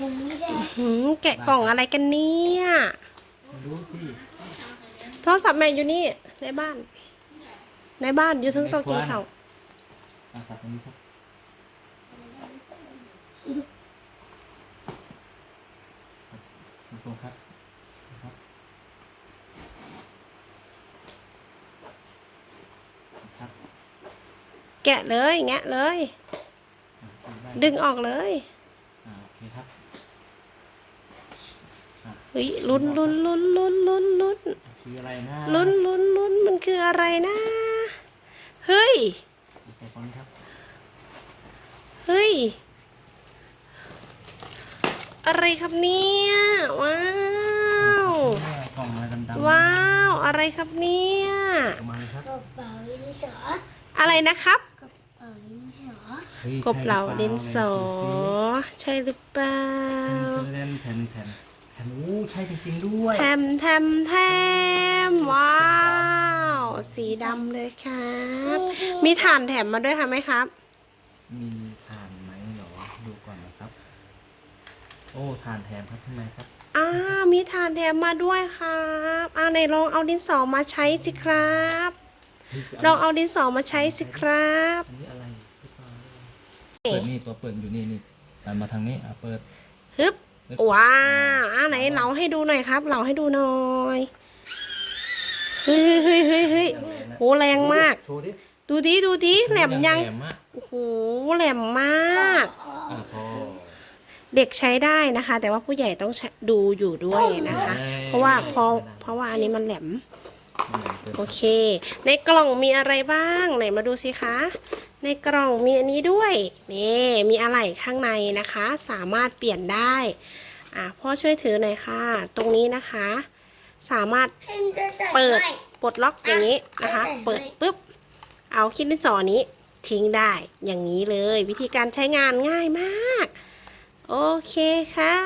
อย่างนี้เลยหืมแกะกล่องอะไรกันเนี่ยไม่รู้สิโทรศัพท์แม่อยู่นี่ ในบ้าน ในบ้านอยู่ทั้งโต๊ะกินข้าวอะตัดตรงนี้ครับตรงๆครับนะครับครับแกะเลยแงะเลยอะได้ดึงออกเลย อ่าโอเคครับอะเฮ้ยลุ้นลุ้นลุ้นลุ้นลุ้นลุ้นคืออะไรนะลุ้นลุ้นลุ้นมันคืออะไรนะ เฮ้ยแกะก่อนครับ เฮ้ย อะไรครับเนี่ย ว้าว กล่องอะไรดำๆว้าว อะไรครับเนี่ยเอามาเลยครับ กระเป๋าดินสออะไรนะครับ กระเป๋าดินสอฮ้ย กบเหล่าดินสอ ใช่หรือเปล่าใช่หรือเปล่าเล่นแผ่นแผ่นแผ่นอู้ใช่จริงๆด้วยแทมแทมแทมว้าว สีดำเลยครับ มีฐานแถมมาด้วยค่ะไหมครับ มีทานไหมเหรอดูก่อนนะครับ โอ้ทานแถมครับทำไมครับอ่ามีฐานแถมมาด้วยครับอ่าไหนลองเอาดินสอมาใช้สิครับนี่คืลองเอาดินสอมาใช้สิครับ อันนี้อะไรพี่ปาเปิ ดนี่ตัวเปิดอยู่นี่นี่ดันมาทางนี้อะเปิดฮึบว้าวอ่าไหนเราให้ดูหน่อยครับ เราให้ดูหน่อยเฮ้ยเฮ้ยเฮ้ยเฮ้ยโหแรงมาก โชว์ดิดูดิดูดิแหลมยังแหลมมากโอ้โหแหลมมาก อะพอเด็กใช้ได้นะคะ แต่ว่าผู้ใหญ่ต้องใช้ดูอยู่ด้วยนะคะ เพราะว่าพอเพราะว่าอันนี้มันแหลมแหลมเกินโอเค ในกล่องมีอะไรบ้างไหนมาดูสิคะ ในกล่องมีอันนี้ด้วยนี่มีอะไหล่ข้างในนะคะ สามารถเปลี่ยนได้อะพ่อช่วยถือหน่อยค่ะ ตรงนี้นะคะ สามารถเปิดปลดล็อกอย่างนี้นะคะ เปิดปุ๊บเอาคิดดินสอนี้ทิ้งได้อย่างนี้เลย วิธีการใช้งานง่ายมาก โอเคค่ะ